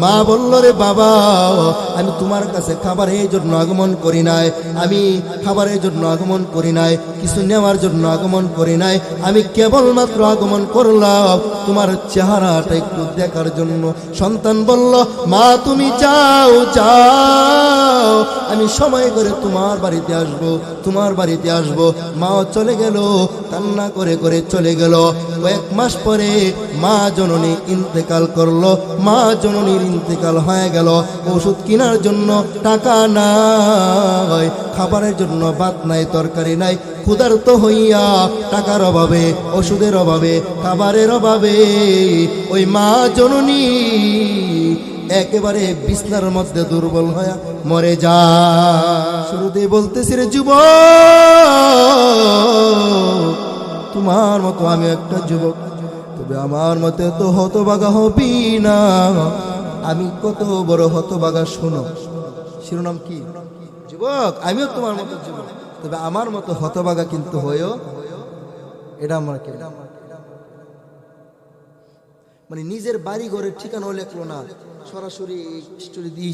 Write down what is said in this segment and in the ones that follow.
মা বলল, রে বাবা, আমি তোমার কাছে খাবারের জন্য আগমন করি নাই। আমি খাবারের জন্য আগমন করি নাই, কিছু নেওয়ার জন্য আগমন করি নাই। আমি কেবলমাত্র আগমন করলাম তোমার চেহারাটা একটু দেখার জন্য। সন্তান বলল, মা, তুমি যাও যাও। আমি সময় করে তোমার বাড়িতে আসব, তোমার বাড়িতে আসব। মাও চলে গেল, কান্না করে করে চলে গেল। কয়েক মাস পরে মা জননী ইন্তেকাল করল। মা জননীর ইন্তেকাল হয়ে গেল। ওষুধ কেনার জন্য টাকা নাই, খাবারের জন্য ভাত নাই, তরকারি নাই। ক্ষুধার্ত হইয়া টাকার অভাবে, ওষুধের অভাবে, খাবারের অভাবে ওই মা জননী একেবারে বিছনার মধ্যে দুর্বল হয়ে মরে যা শুরুতে বলতেছি রে যুব তোমার মতো আমি একটা যুবক, তবে আমার মতে তো হতবাগা হবি না। আমি কত বড় হতবাগা, শোনো। শিরোনাম কি? যুবক, আমিও তোমার মতো যুবক। তবে আমার মতো হতবাগা কিন্তু হয়েও এটা আমার কে? মানে নিজের বাড়ি ঘরের ঠিকানাও লেখলো না। সরাসরি স্টোরি দিয়ে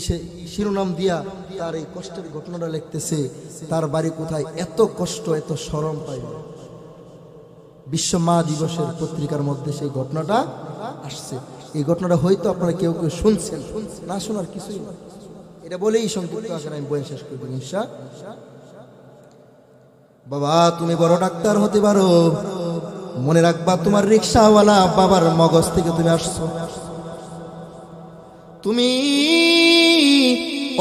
শিরোনাম দিয়া তার এই কষ্টের ঘটনাটা লিখতেছে, তার বাড়ি কোথায়, এত কষ্ট, এত সরম পাই বিশ্ব মা দিবসের পত্রিকার মধ্যে সেই ঘটনাটা আসছে। এই ঘটনাটা হয়তো আপনারা কেউ কেউ শুনছেন। না শোনার কিছুই না এটা বলেই সংক্ষিপ্ত আকারে আমি বই শেষ করে দেবো ঈশা বাবা, তুমি বড় ডাক্তার হতে পারো। মনে রাখবা, তোমার রিক্সাওয়ালা বাবার মগজ থেকে তুমি আসছো। তুমি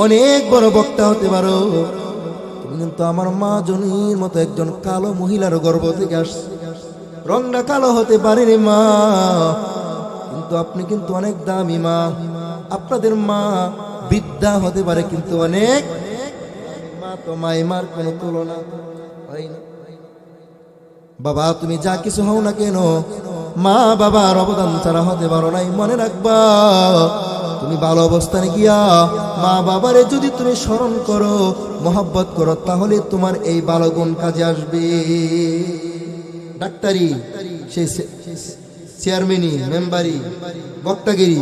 অনেক বড় বক্তা হতে পারো। তুমি কিন্তু আমার মা জনির মতো একজন কালো মহিলার গর্ভ থেকে আসছো। রংটা কালো হতে পারেনি মা। কিন্তু আপনি কিন্তু অনেক দামি মা। আপনাদের মা বৃদ্ধা হতে পারে কিন্তু অনেক। মা তো মাইমার কোনো তুলনা হয় না। বাবা, তুমি যা কিছু হও না কেন? মা বাবার অবদান ছাড়া হতে পারো নাই, মনে রাখবা। তুমি ভালো অবস্থানে গিয়া মা বাবারে যদি তুমি স্মরণ করো, মহব্বত করো, তাহলে তোমার এই ভালো গুণ কাজে আসবে। ডাক্তারি, সেই চেয়ারম্যানই মেম্বারি বক্তাগিরি,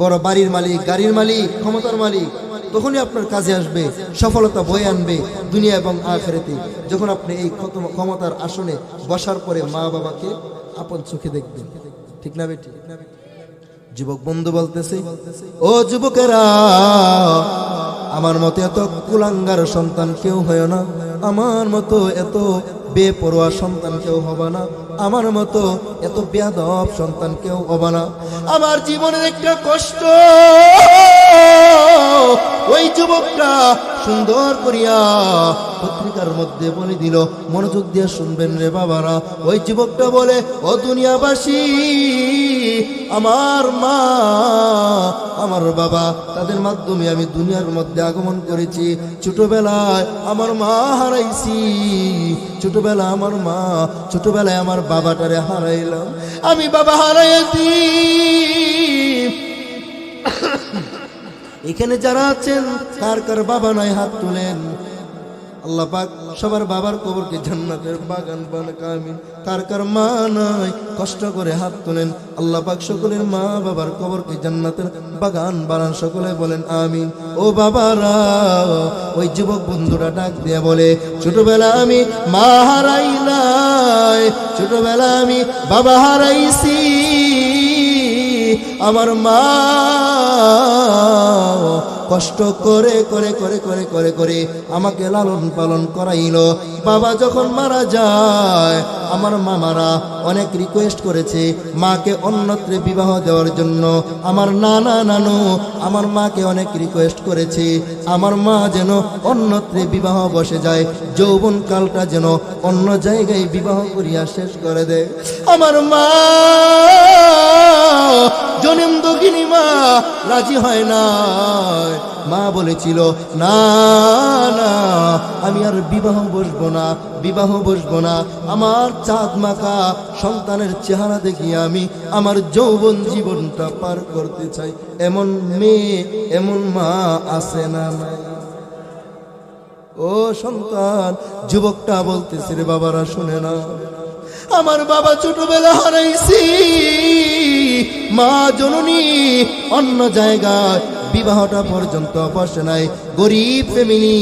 বড় বাড়ির মালিক, গাড়ির মালিক, ক্ষমতার মালিক, তখনই আপনার কাজে আসবে, সফলতা বয়ে আনবে দুনিয়া এবং আখেরাতে। যখন আপনি এই ক্ষমতার আসনে বসার পরে মা বাবাকে আপন চোখে দেখবেন। ঠিক না বেটি? যুবক বন্ধু বলতেছে, ও যুবকেরা, আমার মতো এত কুলাঙ্গার সন্তান কেউ হয় না। আমার মতো এত বেপরোয়া সন্তান কেউ হবে না। আমার মতো এত বেয়াদব সন্তান কেউ হবে না। আমার জীবনের একটা কষ্ট। ওই যুবকটা সুন্দর করিয়া পত্রিকার মধ্যে বলে দিল, মনোযোগ দিয়ে শুনবেন রে বাবারা। ওই যুবকটা বলে, ও দুনিয়াবাসী, আমার মা, আমার বাবা, তাদের মাধ্যমে আমি দুনিয়ার মধ্যে আগমন করেছি। ছোটবেলায় আমার মা হারাইছি ছোটবেলা আমার মা, ছোটবেলায় আমার বাবাটারে হারাইলাম। আমি বাবা হারাইছি। এখানে যারা আছেন কার কার বাবা নয় হাত তুলেন। আল্লাহ পাক সবার বাবার কবরকে জান্নাতের বাগান বান কামিন কার কার মা নাই কষ্ট করে হাত তোলেন। আল্লাহ পাক সকলের মা বাবার কবরকে জান্নাতের বাগান বানান, সকলে বলেন, আমিন। ও বাবারা, ওই যুবক বন্ধুরা ডাক দিয়ে বলে, ছোটবেলা আমি মা হারাই নাই, ছোটবেলা আমি বাবা হারাইছি। আমার মা কষ্ট করে করে করে করে করে করে আমাকে লালন পালন করাইল। বাবা যখন মারা যায় আমার মামারা অনেক রিকোয়েস্ট করেছে মাকে অন্যত্রে বিবাহ দেওয়ার জন্য। আমার নানা নানু আমার মাকে অনেক রিকোয়েস্ট করেছে। আমার মা যেন অন্যত্রে বিবাহ বসে যায়, যৌবন কালটা যেন অন্য জায়গায় বিবাহ করিয়া শেষ করে দেয়। আমার মা জনম মা রাজি হয় না মা বলেছিল, না না, আমি আর বিবাহ বসবো না, বিবাহ বসবো না। আমার চাঁদ মাখা সন্তানের চেহারা দেখিয়ে আমি, আমার যৌবন জীবনটা পার করতে চাই। এমন মেয়ে, এমন মা আছে না নাই? ও সন্তান, যুবকটা বলতেছে, রে বাবারা, শুনে না আমার বাবা ছোটবেলা হারাইছি। মা জননী অন্য জায়গায় বিবাহটা পর্যন্ত বসে নাই। গরিব ফ্যামিলি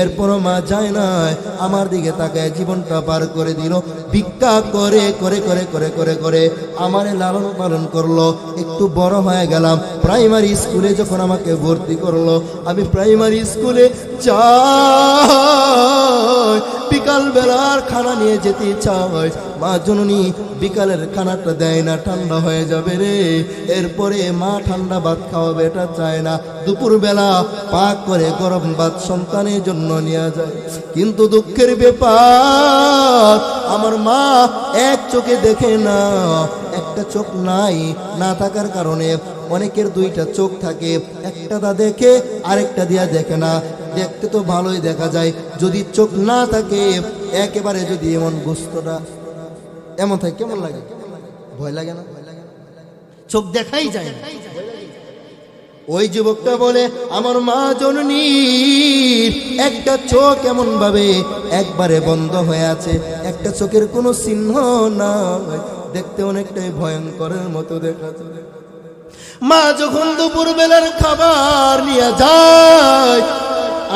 এরপরও মা যায় নাই। আমার দিকে তাকায় জীবনটা পার করে দিল। ভিক্ষা করে করে করে করে করে করে আমার লালন পালন করল। একটু বড় হয়ে গেলাম। প্রাইমারি স্কুলে যখন আমাকে ভর্তি করল, আমি প্রাইমারি স্কুলে যাই। বিকাল বেলার খানা নিয়ে যেতে চাই মা জননী বিকালের খানাটা দেয় না, ঠান্ডা হয়ে যাবে রে। এরপরে মা ঠান্ডা ভাত খাওয়াবে, এটা চায় না। দুপুর বেলা পাক করে গরম ভাত সন্তানের জন্য নেওয়া যায়। কিন্তু দুঃখের ব্যাপার, আমার মা এক চোখে দেখে না, একটা চোখ নাই, না থাকার কারণে অনেকের দুইটা চোখ থাকে। একটা দা দেখে, আরেকটা দিয়া দেখে না। দেখতে তো ভালোই দেখা যায়। যদি চোখ না থাকে, একেবারে যদি এমন গোস্তটা এমন থাকে, কেমন লাগে? ভয় লাগে না? চোখ দেখাই যায় ওই যুবকটা বলে, আমার মা জননীর একটা চোখ এমন ভাবে একবারে বন্ধ হয়ে আছে। একটা চোখের কোনো চিহ্ন না দেখতে অনেকটাই ভয়ঙ্করের মতো দেখা মা যখন দুপুর বেলার খাবার নিয়ে যায়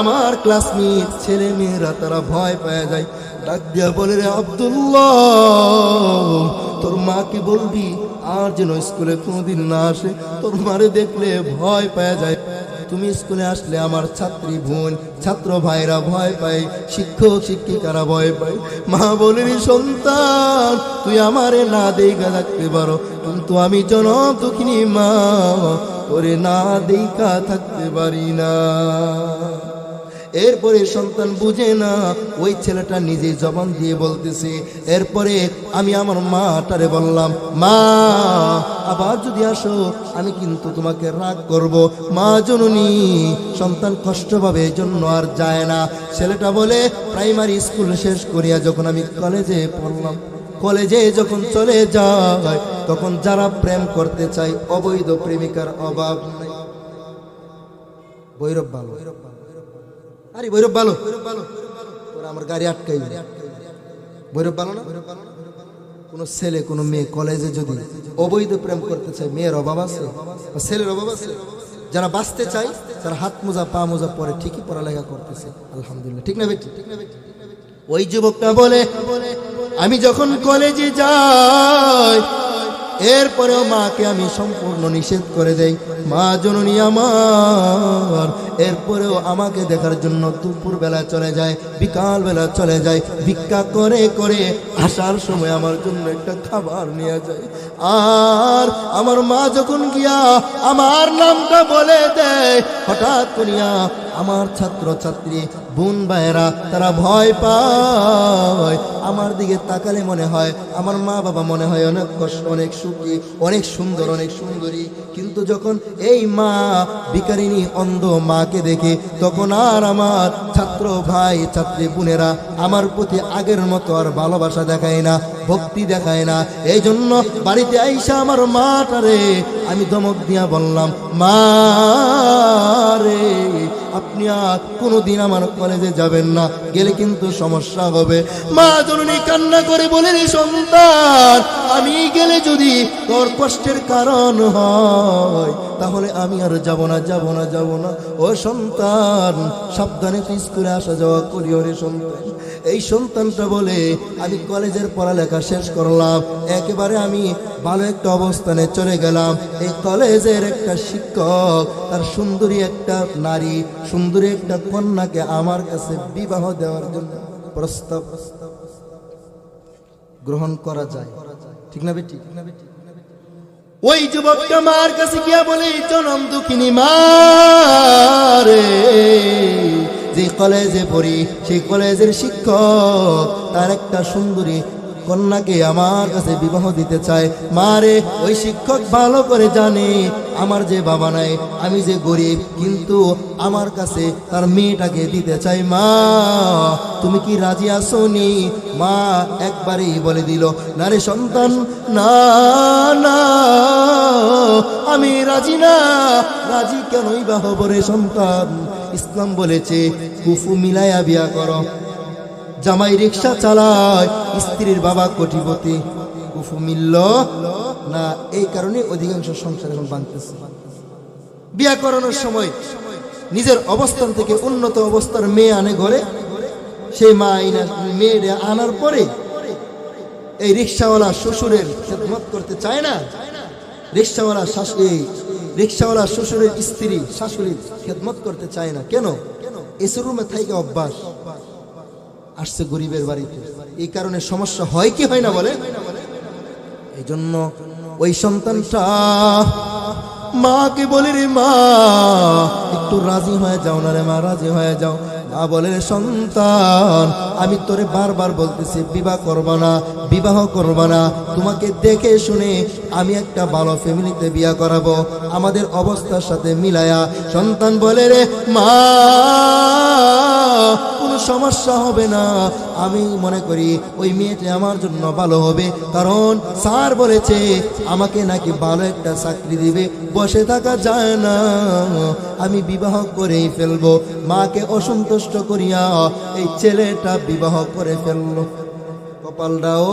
আমার ক্লাস ক্লাসমেট ছেলে মেয়েরা, তারা ভয় পেয়ে যায়। ডাক দিয়া বলে, রে আব্দুল্লাহ, তোর মাকে বলবি? আর যেন স্কুলে কোনোদিন না আসে, তোর মারে দেখলে ভয় পেয়ে যায়। তুমি স্কুলে আসলে আমার ছাত্রী বোন, ছাত্র ভাইরা ভয় পায়, শিক্ষক, শিক্ষিকারা ভয় পায়। মা বলেন সন্তান, তুই আমারে না দেখা থাকতে পারো, কিন্তু আমি জন দুঃখিনী মা, তোরে না দেখা থাকতে পারি না। এরপরে সন্তান বুঝে না, ওই ছেলেটা নিজে জবান দিয়ে বলতেছে, এরপরে আমি আমার মাটারে বললাম, মা, আবার যদি আসো, আমি কিন্তু তোমাকে রাগ করব। মা জননী সন্তান কষ্ট পাবে জন্য আর যায় না। ছেলেটা বলে, প্রাইমারি স্কুল শেষ করিয়া যখন আমি কলেজে পড়লাম, কলেজে যখন চলে যায়, তখন যারা প্রেম করতে চায়, অবৈধ প্রেমিকার অভাব নাই। বৈরব ভালো আরে বৈরব ভালো ওরা আমার গাড়ি আটকাই বৈরব ভালো না? কোন ছেলে, কোন মেয়ে কলেজে যদি অবৈধ প্রেম করতে চায়, মেয়ের অভাব আছে? ছেলের অভাব আছে? যারা বাঁচতে চায়, তারা হাত মোজা, পা মোজা পরে ঠিকই পড়ালেখা করতেছে। আলহামদুলিল্লাহ। ঠিক না বেটি ওই যুবকটা বলে, আমি যখন কলেজে যাই এরপরেও মাকে আমি সম্পূর্ণ নিষেধ করে দেই। মা জননী আমার, এরপরেও আমাকে দেখার জন্য দুপুর বেলা চলে যায় বিকাল বেলা চলে যায়, ভিক্ষা করে করে আসার সময় আমার জন্য একটা খাবার নিয়ে যায়। আর আমার মা যখন গিয়া আমার নামটা বলে দেয়, হঠাৎ করিয়া আমার ছাত্র ছাত্রী বোন ভাইয়েরা, তারা ভয় পায়। আমার দিকে তাকালে মনে হয়, আমার মা বাবা মনে হয় অনেক কষ্ট, অনেক সুখী, অনেক সুন্দর, অনেক সুন্দরী। কিন্তু যখন এই মা বিকারিনী অন্ধ মাকে দেখে, তখন আর আমার ছাত্র ভাই, ছাত্রী বোনেরা, আমার প্রতি আগের মতো আর ভালোবাসা দেখায় না, ভক্তি দেখায় না। এই জন্য বাড়িতে আইসা আমার মাটারে, আমি ধমক দিয়া বললাম, মা রে, আপনি আর কোনোদিন আমার কলেজে যাবেন না, গেলে কিন্তু সমস্যা হবে। মা জননী কান্না করে বলেন, সন্তান আমি গেলে যদি তোর কষ্টের কারণ হয়, তাহলে আমি আর যাব না যাব না যাব না। ও সন্তান, সাবধানে তুই স্কুলে আসা যাওয়া করি ওরে সন্তান। এই সন্তানটা বলে আমি কলেজের পড়ালেখা শেষ করলাম। একেবারে আমি ভালো একটা অবস্থানে চলে গেলাম। এই কলেজের একটা শিক্ষক, তার সুন্দরী একটা নারী, সুন্দরী একটা কন্যাকে আমার কাছে বিবাহ দেওয়ার জন্য প্রস্তাব গ্রহণ করা যায়। ঠিক না বেটি ওই যুবকটা মার কাছে গিয়া বলে, জনম দুঃখিনী মারে যে কলেজে পড়ি, সেই কলেজের শিক্ষক, তার একটা সুন্দরী কন্যাকে আমার কাছে বিবাহ দিতে চায়। মারে, ওই শিক্ষক ভালো করে জানে, আমার যে বাবা নাই, আমি যে গরিব, কিন্তু আমার কাছে তার মেয়েটাকে দিতে চাই মা, তুমি কি রাজি আসো নি মা একবারেই বলে দিল, না রে সন্তান, না না, আমি রাজি না। রাজি কেনই বা হব রে সন্তান? ইসলাম বলেছে, কুফু মিলাইয়া বিয়া করো। জামাই রিক্সা চালায় স্ত্রীর বাবা কোটিপতি কুফু মিলল না, এই কারণে অধিকাংশ সংসার এখন বাঁধতেছে। বিয়া করানোর সময় নিজের অবস্থান থেকে উন্নত অবস্থার মেয়ে আনে ঘরে, সেই মা মেয়েরে আনার পরে এই রিক্সাওয়ালা শ্বশুরের খেদমত করতে চায় না। রিক্সাওয়ালা শাশ- এই রিক্সাওয়ালা শ্বশুরের স্ত্রী শাশুড়ির খেদমত করতে চায় না। কেন? এসে রুমে থাইকে অভ্যাস। আসছে গরিবের বাড়িতে। এই কারণে সমস্যা হয় কি হয় না বলে? এই জন্য ওই সন্তানটা, মাকে বলে রে মা, একটু রাজি হয়ে যাও না রে মা, রাজি হয়ে যাও। মা বলে রে, সন্তান, আমি তোরে বারবার বলতেছি, বিবাহ করবা না, বিবাহ করবা না। তোমাকে দেখে শুনে আমি একটা ভালো ফ্যামিলিতে বিয়া করাবো। আমাদের অবস্থার সাথে মিলায়া সন্তান বলে রে, মা কোনো সমস্যা হবে না। আমি মনে করি ওই মেয়েটি আমার জন্য ভালো হবে। কারণ স্যার বলেছে, আমাকে নাকি ভালো একটা চাকরি দিবে, বসে থাকা যায় না। আমি বিবাহ করেই ফেলব। মাকে অসন্তুষ্ট করিয়া এই ছেলেটা বিবাহ করে ফেলল। কপালটাও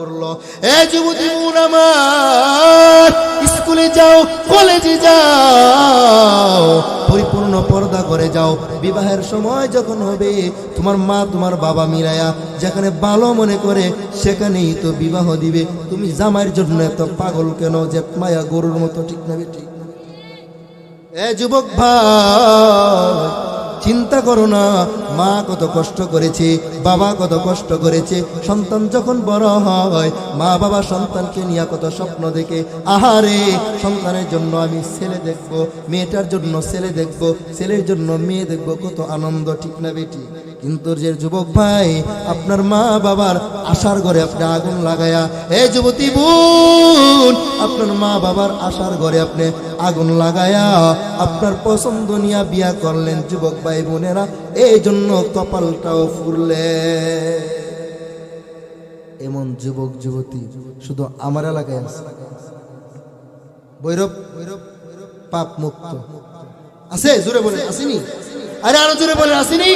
পড়ল এ যুবতী বোন আমার স্কুলে যাও কলেজে যাও পরিপূর্ণ পর্দা করে যাও বিবাহের সময় যখন হবে তোমার মা তোমার বাবা মিলায়া যেখানে ভালো মনে করে সেখানেই তো বিবাহ দিবে তুমি জামাইয়ের জন্য এত পাগল কেন যে মায়া গরুর মতো ঠিক না ঠিক এ যুবক ভাই চিন্তা করো না, মা কত কষ্ট করেছে, বাবা কত কষ্ট করেছে। সন্তান যখন বড় হয়, মা বাবা সন্তানকে নিয়ে কত স্বপ্ন দেখে, আহারে, সন্তানের জন্য আমি ছেলে দেখব, মেয়েটার জন্য ছেলে দেখব, ছেলের জন্য মেয়ে দেখব, কত আনন্দ, ঠিক না বেটি? কিন্তু যে যুবক ভাই, আপনার মা বাবার আশার ঘরে আপনি আগুন লাগায়া, এ যুবতী বোন, আপনার মা বাবার আশার ঘরে আপনি আগুন লাগায়া, আপনার পছন্দ নিয়ে বিয়া করলেন যুবক ভাই বোনেরা এই জন্য কপালটাও ফুরলে। এমন যুবক, যুবতী শুধু আমার এলাকায় আছে। ভৈরব ভৈরব পাপ মুক্ত আছে? জোরে বলে আসেনি? আরে আরও জোরে বলে আসেনি?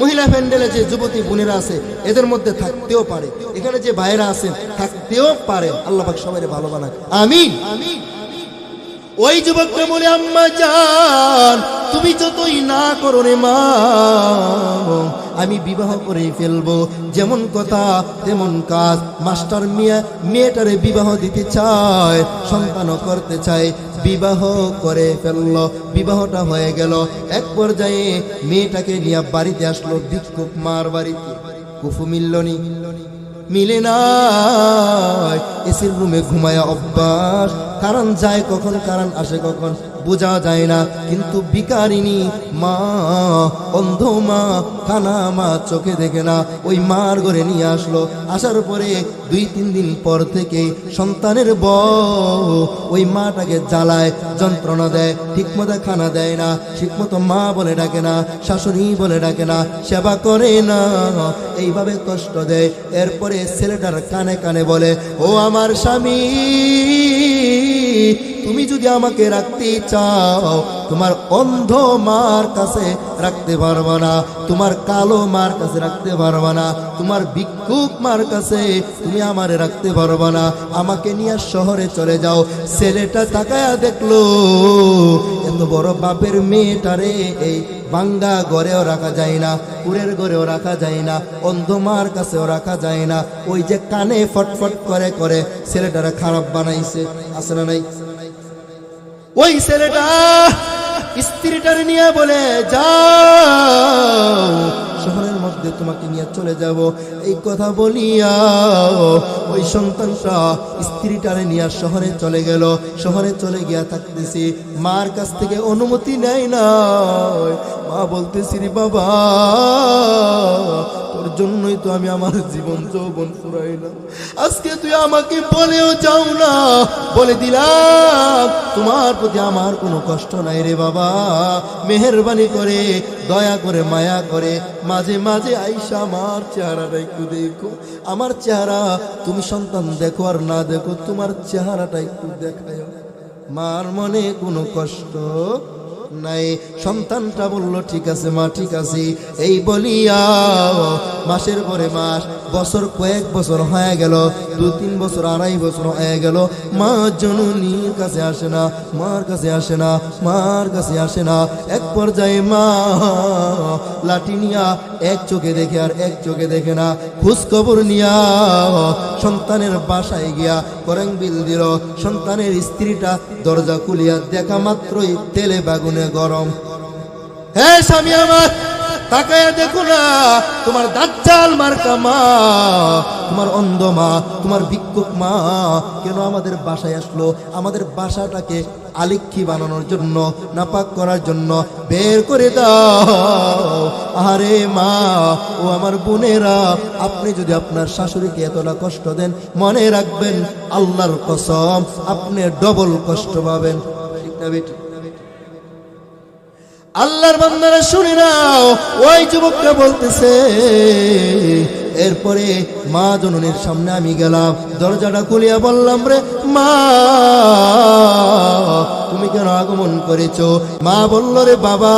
মহিলা প্যান্ডেলে যে যুবতী বোনেরা আছে এদের মধ্যে থাকতেও পারে। এখানে যে ভাইরা আছেন থাকতেও পারে। আল্লাহ পাক সবাই ভালো বানায় আমি ওই যুবককে বলে আম্মা জান তুমি যতই না করো রে মা, আমি বিবাহ করে ফেলব। যেমন কথা, তেমন কাজ। মাস্টার মিয়া মেয়েটারে বিবাহ দিতে চায়, সন্তানও করতে চায়, বিবাহ করে ফেলল। বিবাহটা হয়ে গেল। এক পর্যায়ে মেয়েটাকে নিয়ে বাড়িতে আসলো ভিক্ষুক মার বাড়িতে। কুফু মিললনি মিলে না। এসির রুমে ঘুমায়া অভ্যাস। কারণ যায় কখন, কারণ আসে কখন। বোঝা যায় না। কিন্তু বিকারিনী মা অন্ধ মা কানা মা চোখে দেখে না। ওই মার ঘরে নিয়ে আসলো। আসার পরে দুই তিন দিন পর থেকে সন্তানের বউ ওই মাটাকে জ্বালায়, যন্ত্রণা দেয়, ঠিকমতো খানা দেয় না, ঠিকমতো মা বলে ডাকে না, শাশুড়ি বলে ডাকে না, সেবা করে না, এইভাবে কষ্ট দেয়। এরপরে ছেলেটার কানে কানে বলে, ও আমার স্বামী তুমি যদি আমাকে রাখতে চাও, তোমার অন্ধ মার কাছে রাখতে পারব না, তোমার কালো মার কাছে রাখতে পারব না, তোমার ভিক্ষুক মার কাছে তুমি আমার রাখতে পারব না। আমাকে নিয়ে শহরে চলে যাও। ছেলেটা তাকায়া দেখল, এত বড় বাপের মেয়েটারে এই বাঙ্গা ঘরেও রাখা যায় না, পুরের ঘরেও রাখা যায় না, অন্ধ মার কাছেও রাখা যায় না। ওই যে কানে ফটফট করে করে ছেলেটারা খারাপ বানাইছে না নাই? ওই ছেলেটা স্ত্রীটার নিয়ে বলে, যাও, শহরের মধ্যে তোমাকে নিয়ে চলে যাব। এই কথা বলিয়া ওই সন্তানটা স্ত্রীটারে নিয়ে শহরে চলে গেল। শহরে চলে গিয়া থাকতেছি। মার কাছ থেকে অনুমতি নেয় না মা বলতেছি, রে বাবা জন্যই তো আমি আমার জীবন যৌবন ফুরাইলাম আজকে তুই আমাকে বলেও যাও না। বলে দিলাম, তোমার প্রতি আমার কোনো কষ্ট নাই রে বাবা। মেহরবানি করে, দয়া করে, মায়া করে, মাঝে মাঝে আইসা আমার চেহারাটা একটু দেখো। আমার চেহারা, তুমি সন্তান দেখো আর না দেখো, তোমার চেহারাটা একটু দেখায় মার মনে কোনো কষ্ট নাই। সন্তানটা বলল ঠিক আছে মা ঠিক আছে। এই বলিয়া মাসের পরে মাস বছর, কয়েক বছর হয়ে গেল, দু তিন বছর, আড়াই বছর হয়ে গেল। মা জননীর কাছে আসে না, মার কাছে আসে না, মার কাছে আসে না। এক পর্যায়ে মা লাঠি নিয়া এক চোখে দেখে আর এক চোখে দেখে না। খবর নিয়া সন্তানের বাসায় গিয়া করং বিল দিল। সন্তানের স্ত্রীটা দরজা খুলিয়া দেখা মাত্রই তেলে বাগুনে গরম। হ্যাঁ স্বামী আমার! তাকায় দেখো না, তোমার দাজ্জাল মার্কা মা তোমার অন্ধ মা, তোমার ভিক্ষুক মা, কেন আমাদের বাসায় আসলো? আমাদের বাসাটাকে আলিক্ষি বানানোর জন্য, নাপাক করার জন্য বের করে দাও। আরে মা, ও আমার বোনেরা, আপনি যদি আপনার শাশুড়িকে এতটা কষ্ট দেন, মনে রাখবেন, আল্লাহর কসম, আপনি ডবল কষ্ট পাবেন। ঠিক না বেটি? আল্লাহর বান্দারা শুনে নাও। ওই যুবকটা বলতেছে এরপরে মা জননীর সামনে আমি গেলাম। দরজাটা খুলিয়া বললাম, রে মা, তুমি কেন আগমন করেছ? মা বলল, রে বাবা,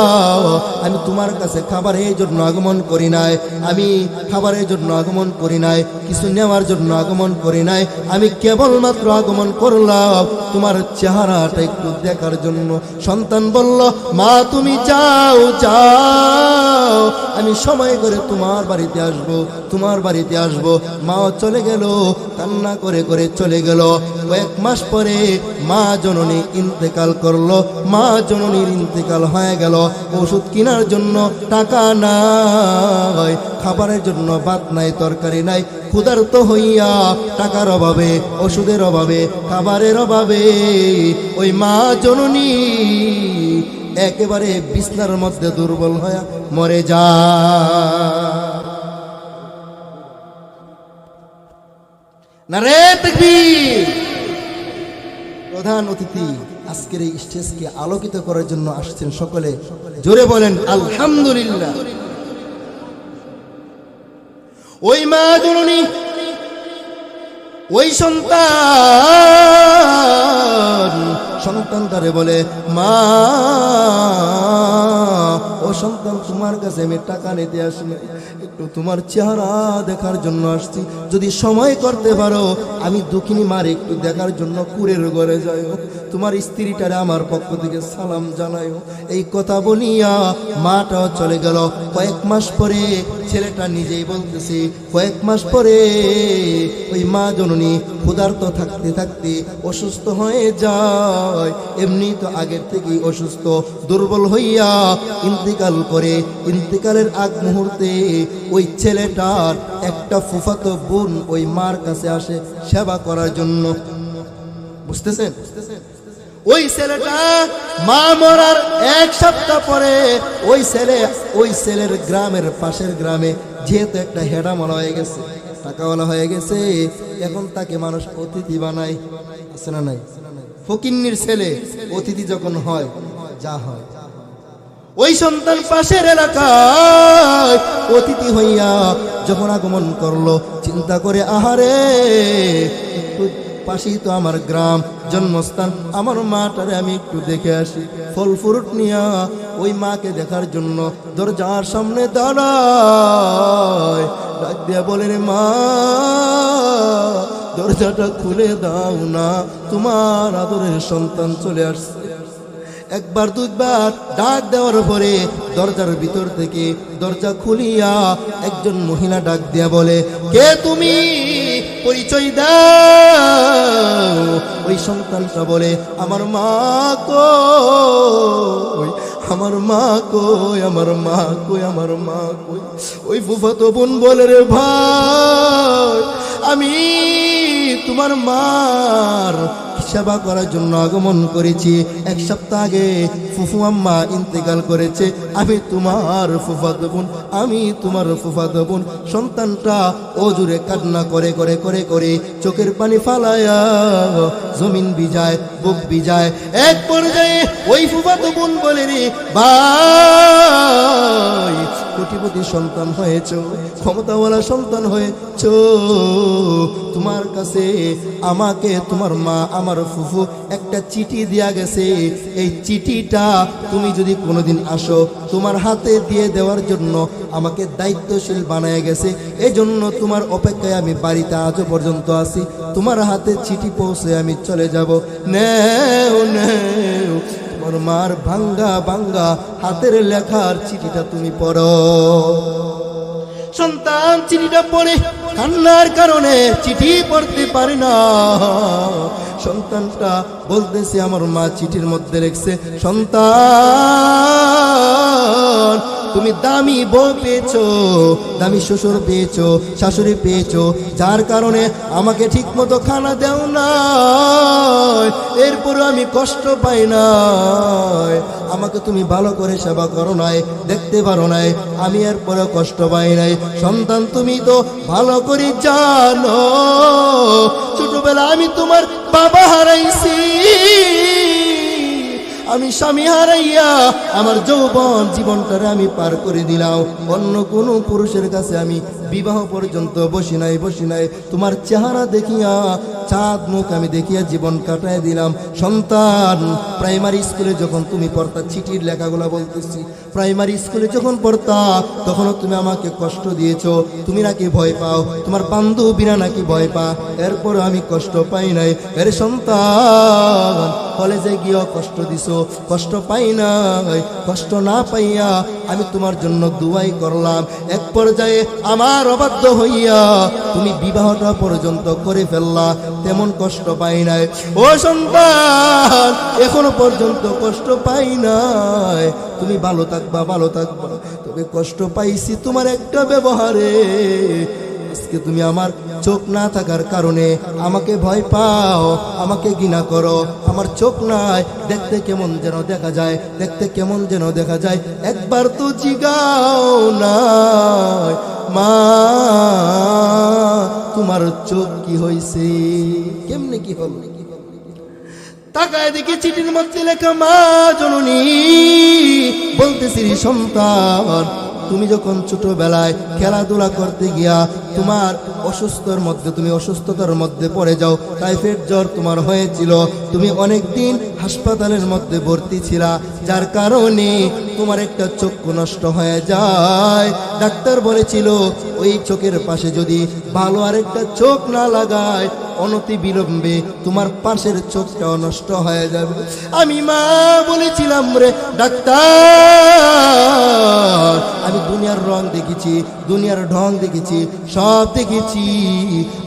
আমি তোমার কাছে খাবারের জন্য আগমন করি নাই। আমি খাবারের জন্য আগমন করি নাই, কিছু নেওয়ার জন্য আগমন করি নাই। আমি কেবলমাত্র আগমন করলাম তোমার চেহারাটা একটু দেখার জন্য। সন্তান বলল, মা, তুমি যাও যাও। আমি সময় করে তোমার বাড়িতে আসব। তোমার বাড়িতে আসব। মা চলে গেল, কান্না করে করে চলে গেল। কয়েক মাস পরে মা জননী ইন্তেকাল করল। মা জননীর ইন্তেকাল হয়ে গেল। ওষুধ কেনার জন্য টাকা নাই, খাবারের জন্য ভাত নাই, তরকারি নাই। ক্ষুধার্ত হইয়া টাকার অভাবে, ওষুধের অভাবে, খাবারের অভাবে ওই মা জননী একেবারে বিছনার মধ্যে দুর্বল হয়ে মরে যা প্রধান অতিথি আজকের এই স্টেজকে আলোকিত করার জন্য আসছেন সকলে। জোরে বলেন, আলহামদুলিল্লাহ। ওই মা জননী, ওই সন্তান। সন্তান তারে বলে, মা ও সন্তান, তোমার কাছে আমি টাকা নিতে আসি একটু তোমার চেহারা দেখার জন্য আসছি। যদি সময় করতে পারো, আমি দুঃখিনী মার একটু দেখার জন্য কুরের ঘরে যাই তোমার স্ত্রীটারে আমার পক্ষ থেকে সালাম জানাই এই কথা বলিয়া মাটাও চলে গেল। কয়েক মাস পরে ছেলেটা নিজেই বলতেছে, কয়েক মাস পরে ওই মা জননী ক্ষুধার্ত থাকতে থাকতে অসুস্থ হয়ে যায়। এমনি তো আগের থেকেই অসুস্থ, দুর্বল হইয়া ইন্তিকাল করে, ইন্তিকালের আগ মুহূর্তে ওই ছেলেটার একটা ফুফাতো বোন ওই মার কাছে আসে সেবা করার জন্য। বুঝতেছেন? ওই ছেলেটা মা মরার এক সপ্তাহ পরে ওই ছেলে, ওই ছেলের গ্রামের পাশের গ্রামে যেহেতু একটা হেডামালা হয়ে গেছে, টাকাওয়ালা হয়ে গেছে, এখন তাকে মানুষ অতিথি বানায়। আছে না নাই? ফকিন্নির ছেলে অতিথি যখন হয়, যা হয়। ওই সন্তান পাশের এলাকায় অতিথি হইয়া যখন আগমন করল, চিন্তা করে, আহারে পাশেই তো আমার গ্রাম, জন্মস্থান, আমার মাটারে আমি একটু দেখে আসি। ফল ফ্রুট নিয়া ওই মাকে দেখার জন্য দরজার সামনে দাঁড়ায়। ডাক দিয়া বলে, রে মা, দরজাটা খুলে দাও না, তোমার আদরের সন্তান চলে আসছে। একবার, দুইবার ডাক দেওয়ার পরে দরজার ভিতর থেকে দরজা খুলিয়া একজন মহিলা ডাক দিয়া বলে, কে তুমি? পরিচয় দাও। ওই সন্তানটা বলে, আমার মা কই? আমার মা কই? আমার মা কই? আমার মা কই? ওই ফুফাতো বোন বলে, রে ভাই, আমি তোমার মার সেবা করার জন্য আগমন করেছি। এক সপ্তাহ আগে ফুফু আম্মা ইন্তেকাল করেছে। আমি তোমার ফুফাত বোন, আমি তোমার ফুফাত বোন। সন্তানটা জুড়ে কান্না করে করে করে করে চোখের পানি ফালায়া জমিন বিজায় বুক বিজায় এক পর্যায়ে ওই ফুফাত বোন বলে রে, ভাই কোটিপতি সন্তান হয়েছ, ক্ষমতাওয়ালা সন্তান হয়েছ। তোমার কাছে আমাকে, তোমার মা, আমার ফুফু একটা চিঠি দিয়া গেছে। এই চিঠিটা তুমি যদি কোনোদিন আসো, তোমার হাতে দিয়ে দেওয়ার জন্য আমাকে দায়িত্বশীল বানায় গেছে। এই জন্য তোমার অপেক্ষায় আমি বাড়িতে আজও পর্যন্ত আছি। তোমার হাতে চিঠি পৌঁছে আমি চলে যাব। নেও নেও তোমার মার ভাঙ্গা ভাঙ্গা হাতের লেখার চিঠিটা তুমি পড়ো। সন্তান চিঠিটা পড়ে কান্নার কারণে চিঠি পড়তে পারে না। সন্তানটা বলতেছে, আমার মা চিঠির মধ্যে রেখেছে সন্তান তুমি দামি বউ পেয়েছ, দামি শ্বশুর পেয়েছ, শাশুড়ি পেয়েছ, যার কারণে আমাকে ঠিক মতো খানা দেও না এরপরে আমি কষ্ট পাই না আমাকে তুমি ভালো করে সেবা করো নাই, দেখতে পারো নাই, আমি এরপরে কষ্ট পাই নাই। সন্তান তুমি তো ভালো করে জানো ছোটবেলা আমি তোমার বাবা হারাইছি। আমি স্বামী হারাইয়া আমার যৌবন জীবনটারে আমি পার করে দিলাম। অন্য কোনো পুরুষের কাছে আমি বিবাহ পর্যন্ত বসি নাই বসি নাই। তোমার চেহারা দেখিয়া, চাঁদ মুখ আমি দেখিয়া জীবন কাটায় দিলাম। সন্তান প্রাইমারি স্কুলে যখন তুমি পড়তা, চিঠির লেখাগুলো বলতেছি। প্রাইমারি স্কুলে যখন পড়তা, তখনও তুমি আমাকে কষ্ট দিয়েছ। তুমি নাকি ভয় পাও, তোমার বান্ধবীরা নাকি ভয় পা। এরপর আমি কষ্ট পাই নাই। এর সন্তান, কলেজে গিয়েও কষ্ট দিছো, কষ্ট পাই নাই। কষ্ট না পাইয়া আমি তোমার জন্য দুয়াই করলাম। এক পর্যায়ে আমার অবাধ্য হইয়া তুমি বিবাহটা পর্যন্ত করে ফেললা, তেমন কষ্ট পাই নাই। ও সন্তান, এখনও পর্যন্ত কষ্ট পাই নাই। তুমি ভালো থাকবা ভালো থাকবা। তবে কষ্ট পাইছি তোমার একটা ব্যবহারে। আজকে তুমি আমার চোখ না থাকার কারণে আমাকে ভয় পাও, আমাকে ঘৃণা করো। আমার চোখ নাই, দেখতে কেমন যেন দেখা যায়, দেখতে কেমন যেন দেখা যায়। একবার তো জিগাও না মা, তোমার চোখ কি হয়েছে কেমনে কি হল? তাকায় দেখি চিঠির মধ্যে লেখা, মা জননী, বলতেছি সন্তান, তুমি যখন ছোটবেলায় খেলাধুলা করতে গিয়া তোমার অসুস্থর মধ্যে, তুমি অসুস্থতার মধ্যে পড়ে যাও। টাইফয়েড জ্বর তোমার হয়েছিল। তুমি অনেক দিন হাসপাতালের মধ্যে ভর্তি ছিলা, যার কারণে তোমার একটা চক্ষু নষ্ট হয়ে যায়। ডাক্তার বলেছিল, ওই চোখের পাশে যদি ভালো আরেকটা চোখ না লাগায়, অনতি বিলম্বে তোমার পাশের চোখটাও নষ্ট হয়ে যাবে। আমি মা বলেছিলাম রে, ডাক্তার, আমি দুনিয়ার রং দেখেছি, দুনিয়ার ঢং দেখেছি, সব দেখেছি।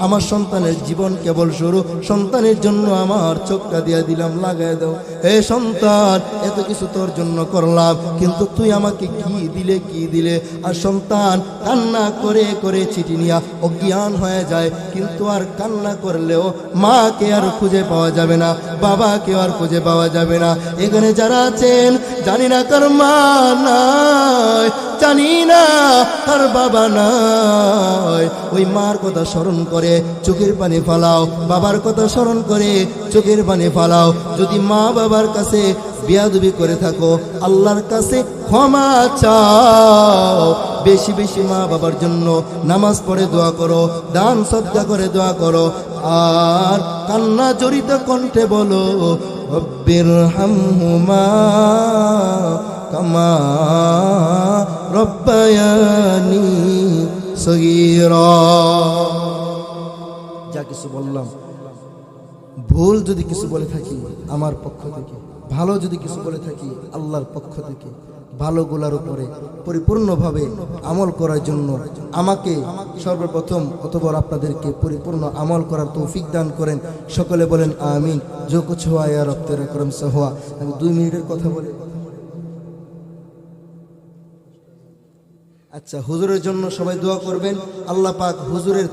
আমার সন্তানের জীবন কেবল শুরু। সন্তানের জন্য আমার চোখটা দিয়ে দিলাম লাগাই দাও। হে সন্তান, এত কিছু তোর জন্য করলাম, কিন্তু তুই আমাকে কি দিলে কি দিলে? আর সন্তান, কান্না করে করে চিঠি নিয়া অজ্ঞান হয়ে যায়, কিন্তু আর কান্না করলেও মাকে আর খুঁজে পাওয়া যাবে না বাবাকে আর খুঁজে পাওয়া যাবে না। এখানে যারা আছেন, জানি না কার মা নাই। জানি না কার বাবা নাই। ওই মার কথা স্মরণ করে চোখের পানি ফালাও, বাবার কথা স্মরণ করে চোখের পানি ফালাও। যদি মা বাবার কাছে বিয়াদুবি করে থাকো, আল্লাহর কাছে ক্ষমা চাও। বেশি বেশি মা বাবার জন্য নামাজ পড়ে দোয়া করো, দান সদ্গা করে দোয়া করো। আর কান্না জড়িত কণ্ঠে বলো রব্বির হামহুমা কামা যা কিছু বললাম, ভুল যদি কিছু বলে থাকি আমার পক্ষ থেকে, ভালো যদি কিছু বলে থাকি আল্লাহর পক্ষ থেকে, ভালো গুলার উপরে পরিপূর্ণভাবে আমল করার জন্য আমাকে সর্বপ্রথম অথবা আপনাদেরকে পরিপূর্ণ আমল করার তৌফিক দান করেন। সকলে বলেন, আমিন। যোগ ছোয়া রপ্তের করম হওয়া আমি দুই মিনিটের কথা বলে। আচ্ছা হুজুরের জন্য সবাই দোয়া করবেন। আল্লাহ পাক হুজুরের